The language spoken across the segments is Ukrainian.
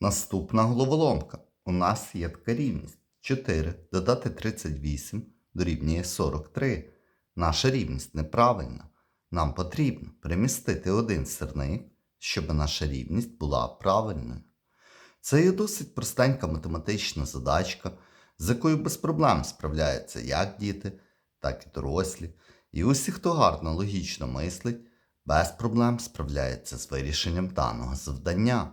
Наступна головоломка. У нас є така рівність. 4 додати 38 дорівнює 43. Наша рівність неправильна. Нам потрібно перемістити один сирник, щоб наша рівність була правильною. Це є досить простенька математична задачка, з якою без проблем справляються як діти, так і дорослі. І усі, хто гарно логічно мислить, без проблем справляється з вирішенням даного завдання.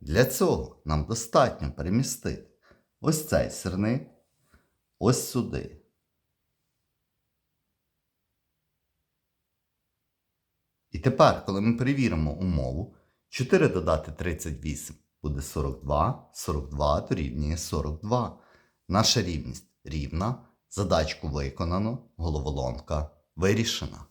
Для цього нам достатньо перемістити ось цей сирник ось сюди. І тепер, коли ми перевіримо умову, 4 додати 38 буде 42, 42 дорівнює 42. Наша рівність рівна, задачку виконано, головоломка вирішена.